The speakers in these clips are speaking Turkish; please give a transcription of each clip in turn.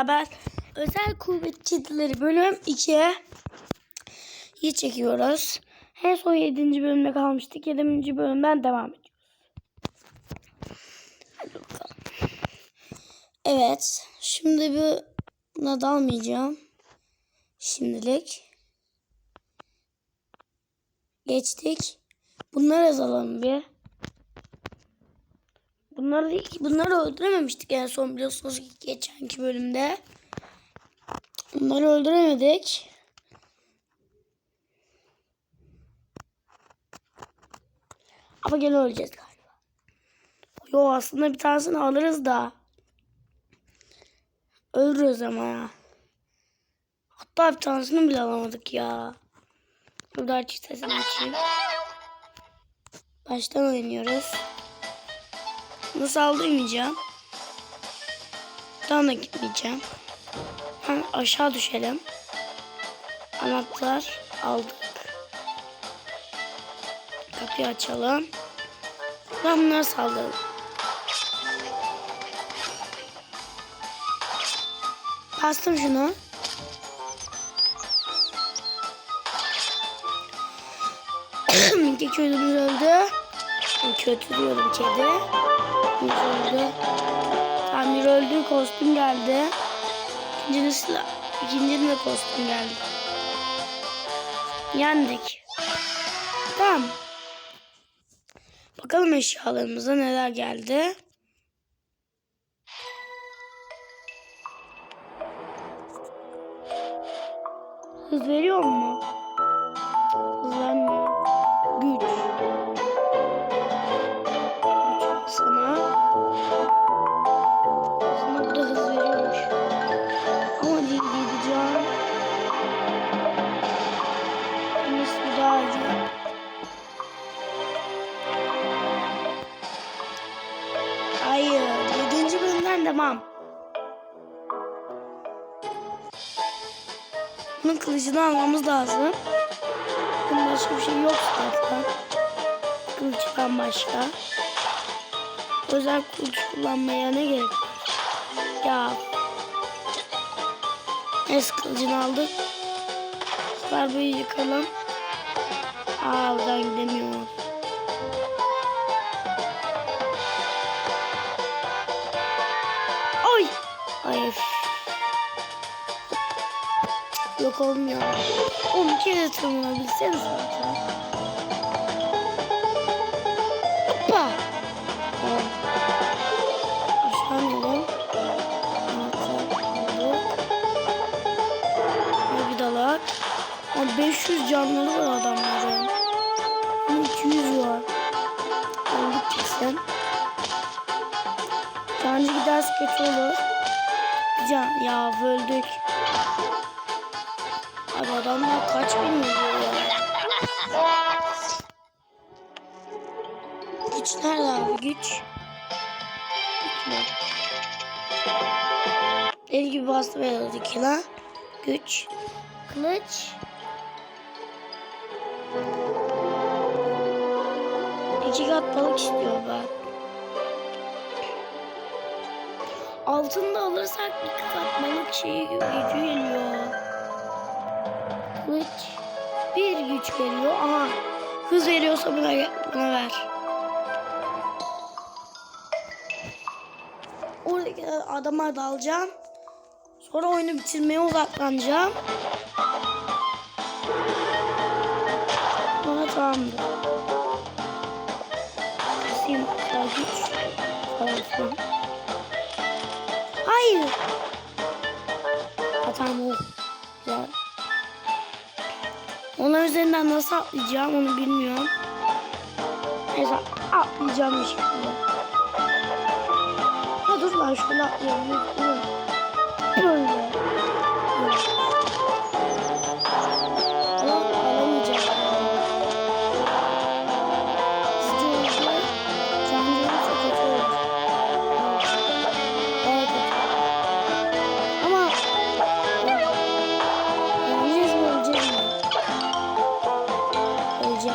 beraber Özel Kuvvetçileri bölüm 2'ye iyi çekiyoruz. En son 7. bölümde kalmıştık. 7. bölümden devam ediyoruz. Hadi bakalım. Evet. Şimdi bir buna dalmayacağım. Şimdilik. Geçtik. Bunları yazalım bir. Bunları bunları öldürememiştik en son biliyorsunuz ki geçenki bölümde. Bunları öldüremedik. Ama gene öleceğiz galiba. Yo aslında bir tanesini alırız da. Ölürüz ama ya. Hatta bir tanesini bile alamadık ya. Burada açık sesini açayım. Baştan oynuyoruz. Nasıl aldırmayacağım. Daha da gitmeyeceğim. Hemen aşağı düşelim. Anahtar aldık. Kapıyı açalım. Ben bunları saldırdım. Bastım şunu. İki köylümüz öldü. Kötü diyorum kedi. Öldü. Tamam bir öldü. Kostüm geldi. İkincinin silah. İkincinin de kostüm geldi. Yendik. Tamam. Bakalım eşyalarımıza neler geldi. Hız veriyor mu? Devam. Bunun kılıcını almamız lazım. Bunun başka bir şey yok zaten. Kılıçtan başka. Özel kılıç kullanmaya ne gerek? Ya. Es kılıcını aldık. Darbeyi yıkalım. Aa buradan gidemiyoruz. Yok olmuyor. Onu kere tırmanabilseniz zaten. Hoppa. Tamam. Aşağı inelim. Ne bir dalak. Ama 500 canları var adamların. Ama 200 var. Öldük kesin. Cancı giderse kötü olur. Can ya öldük. Abi adamlar kaç bin milyon ya. Güç nerede abi güç? Güç? El gibi bastı veriyordu ki lan. Güç. Kılıç. İki kat balık istiyor ben. Altını da alırsak iki kat balık şeyi gücü geliyor. Kılıç bir güç veriyor. Aha hız veriyorsa buna, buna ver. Oradaki adama dalacağım. Sonra oyunu bitirmeye odaklanacağım. Sonra tamamdır. Daha güç. Falan. Hayır. Ha, tamam o. Onlar üzerinden nasıl atlayacağım onu bilmiyorum. Neyse atlayacağım bir şekilde. Ha dur lan şöyle atlayalım. Böyle. Mı?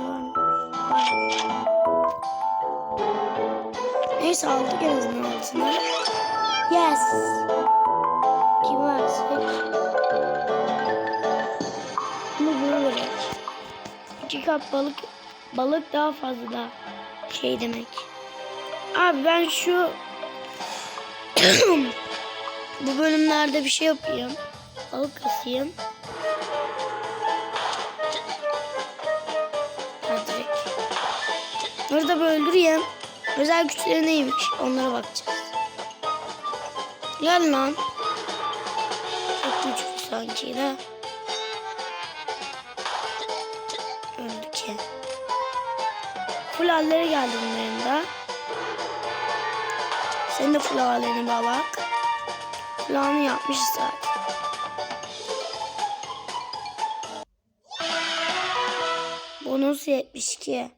Var. Neyse aldık en azından altına. Yes. Kim versek? Bunu bunu. İki kap balık balık daha fazla da şey demek. Abi ben şu bu bölümlerde bir şey yapayım. Balık kasayım. Ha, direkt. Orada bir öldüreyim. Özel güçleri neymiş? Onlara bakacağız. Gel lan. Çok güçlü sanki de. Öldü ki. Full hallere geldi bunların da. Senin de full hallerini bağlak. Planı yapmışız zaten. Bonus 72.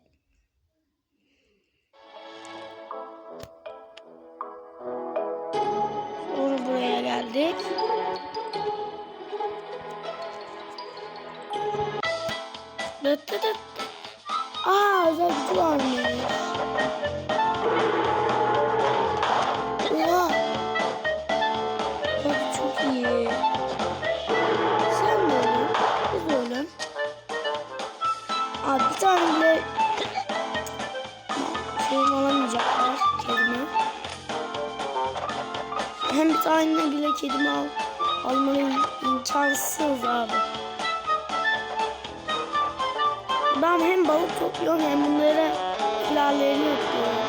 Abi bir tane bile şeyim alamayacaklar kedimi. Hem bir tane bile kedimi al almanın imkansız abi. Ben hem balık topluyorum hem bunlara hilallerini yapıyorum.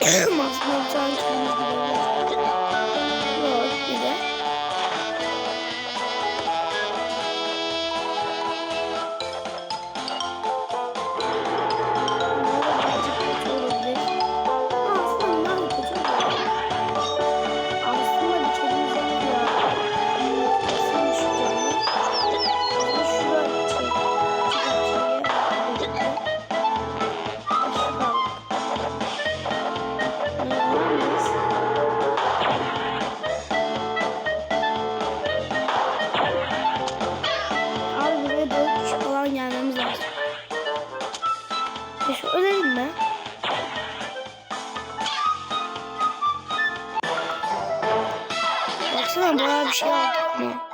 Aslında bir tane kedimiz gidebilir. Yok Ölelim mi? Baksana bayağı bir şey aldık ama.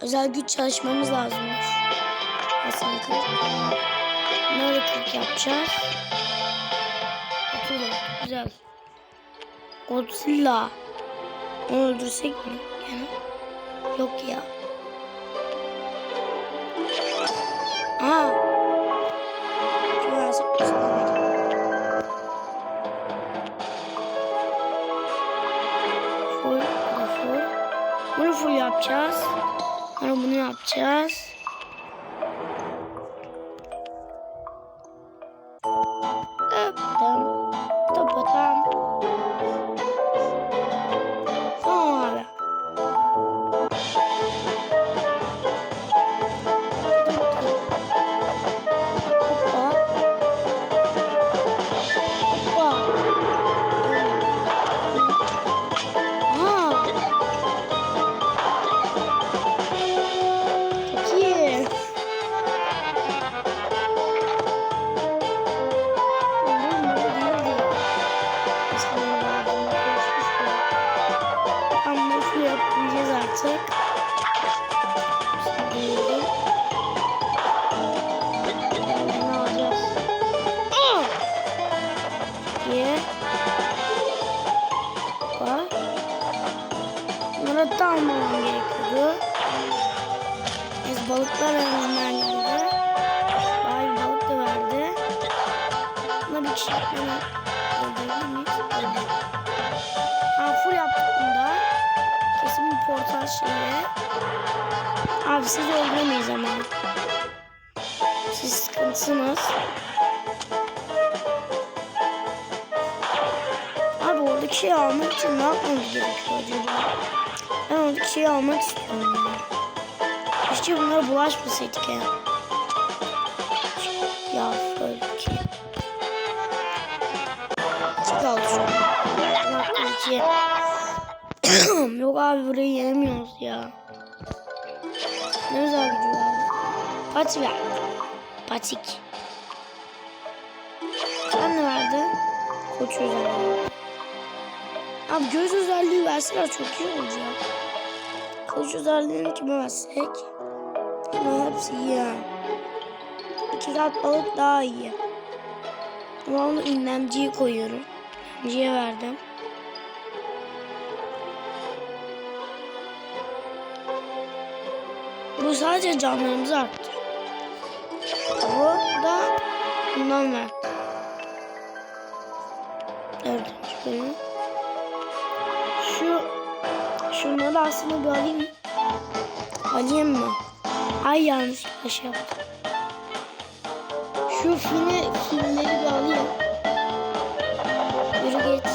Özel güç çalışmamız lazımmış. Hasan 40. Nerede 40 yapacağız? 30 güzel. Godzilla. Onu öldürsek mi? Yani yok ya. Aa. Yapacağız. Sonra bunu yapacağız. Bunları da almamam gerekiyordu. Biz balıklar önünden geldi. Bari balık da verdi. Buna bir kişi beni öldürdü müyüz? Öldürdü. Ha full yaptık bunda. Kesin bir portal şeyle. Abi sizi öldüremeyiz ama. Siz sıkıntısınız. Abi oradaki şeyi almak için ne yapmamız gerekiyor acaba? Ben oradaki şeyi almak istiyorum. Keşke bunlara bulaşmasaydık ya. Ya böyle ki. Al şu an. Yok abi burayı yenemiyoruz ya. Ne özel gücü vardı? Pati verdi. Patik. Sen ne verdin? Koç özelliği. Abi göz özelliği verseler çok iyi olacak. Koç özelliğini kime versek? Ama hepsi iyi ya. İki kat balık daha iyi. Ama onu ünlemciye koyuyorum. Ünlemciye verdim. Bu sadece canlarımızı arttırır. Bu da bundan ver. Dördüncü bölüm. Şunları aslında bir alayım. Alayım mı? Ay yanlış şey yaptım. Şu fini, filmleri bir alayım. Yürü git.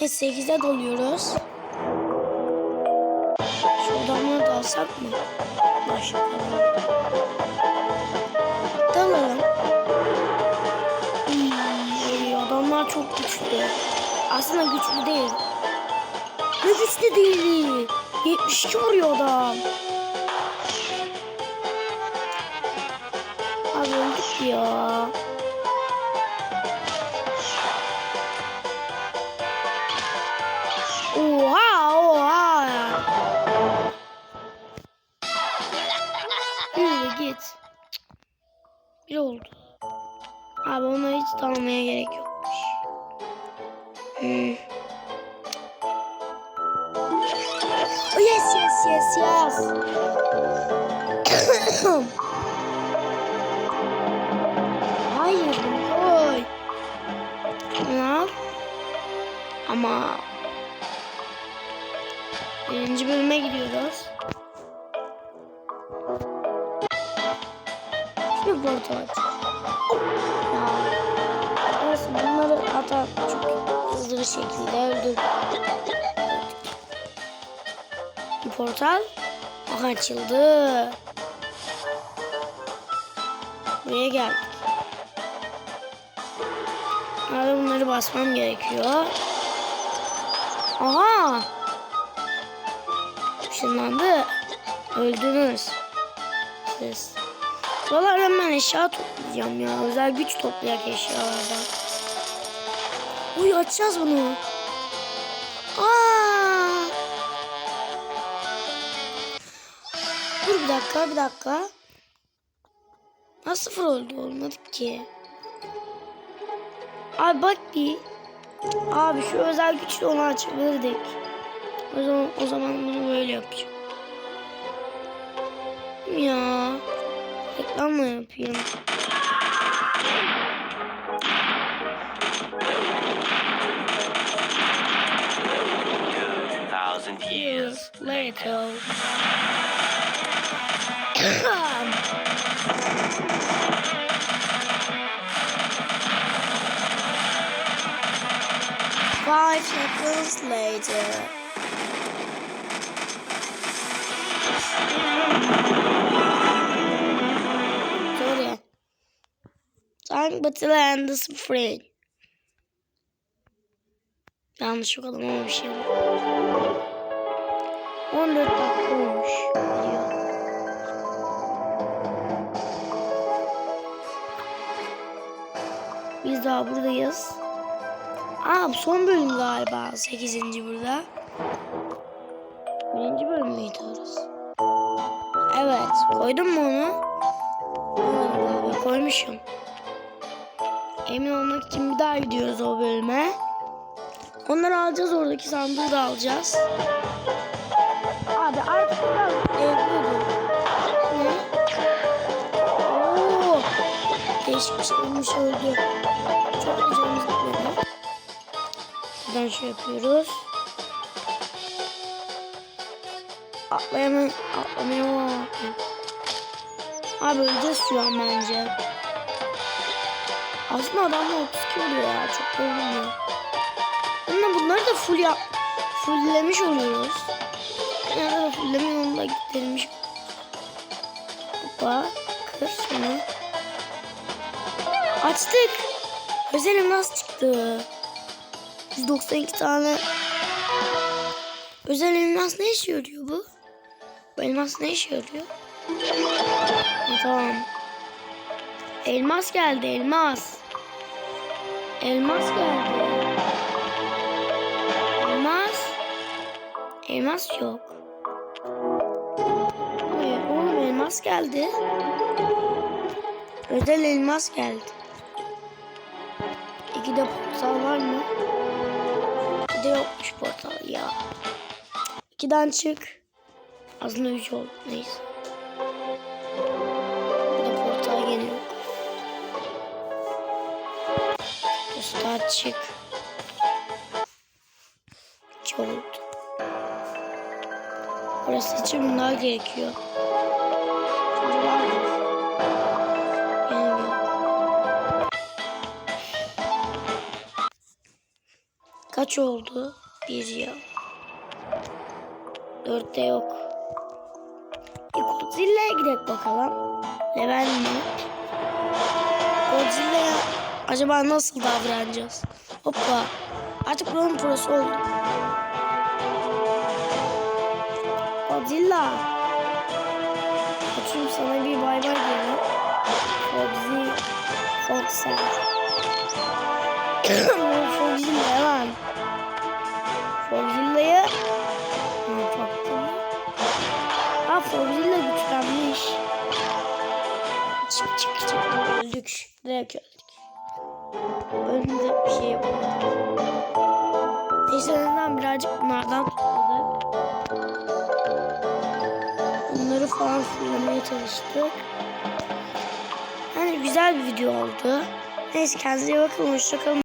E 8'e doluyoruz. Şu adamları da alsak mı? Başlayalım. Dalalım. Hmm, adamlar çok güçlü. Aslında güçlü değil. Ne güçlü değil. 72 vuruyor adam. Abi öldük ya. Bir oldu. Abi ona hiç tanımaya gerek yokmuş. Hmm. Oh, yes yes yes yes. Hayır koy. Yap? Ama birinci bölüme gidiyoruz. Şimdi portal aç. Ya. Neyse bunları hatta çok hızlı bir şekilde öldür. Bu portal açıldı. Buraya geldik. Abi bunları basmam gerekiyor. Aha! Işınlandı. Öldünüz. Siz. Buralardan ben eşya toplayacağım ya. Özel güç toplayak eşyalardan. Uy açacağız bunu. Aa! Dur bir dakika bir dakika. Nasıl sıfır oldu olmadık ki. Abi bak bir. Abi şu özel güçlü onu açabilirdik. O zaman, o zaman bunu böyle yapacağım. Ya. Reklam yapayım? thousand years. Later. Five seconds later. Battle and spring. Yanlış okudum ama bir şey yok. 14 dakika olmuş. Diyor. Biz daha buradayız. Aa son bölüm galiba. 8. burada. Birinci bölüm müydü orası? Evet. Koydun mu onu? Koymuşum. Emin olmak için bir daha gidiyoruz o bölüme. Onları alacağız. Oradaki sandığı da alacağız. Abi artık biraz evliyordum. Ne? Oo. Şey olmuş öldü. Çok da canımız gitmedi. Buradan şey yapıyoruz. Atlayamam. Atlamıyor. Abi öleceğiz şu an bence. Aslında adamla 32 oluyor ya. Çok olmuyor. Ama bunları da full yap fulllemiş oluyoruz. Nerede da fullleme yolunda giderilmiş. Hoppa. Kır şunu. Açtık. Özelim nasıl çıktı? 192 tane Özel elmas ne işe yarıyor bu? Bu elmas ne işe yarıyor? Tamam. Elmas geldi elmas. Elmas geldi. Elmas. Elmas yok. Hayır oğlum elmas geldi. Özel elmas geldi. İki de portal var mı? İki de yokmuş portal ya. İkiden çık. Aslında üç oldu. Neyse. Usta çık. İki oldu. Burası için bunlar gerekiyor. Yok. Kaç oldu? Bir ya. Dörtte yok. E, Godzilla'ya gidelim bakalım. Level mi? Godzilla'ya acaba nasıl davranacağız? Hoppa. Artık buranın prosu oldu. Godzilla. Açayım sana bir bay bay diyelim. Foxy hemen. Foxilla'ya Hı, baktım. Ha Foxilla güçlenmiş. Çık çık çık. Öldük. Direkt öldük. Önümüzde bir şey yapamadık. Neyse en azından birazcık bunlardan topladık. Bunları falan fullemeye çalıştık. Yani güzel bir video oldu. Neyse kendinize iyi bakın. Hoşçakalın.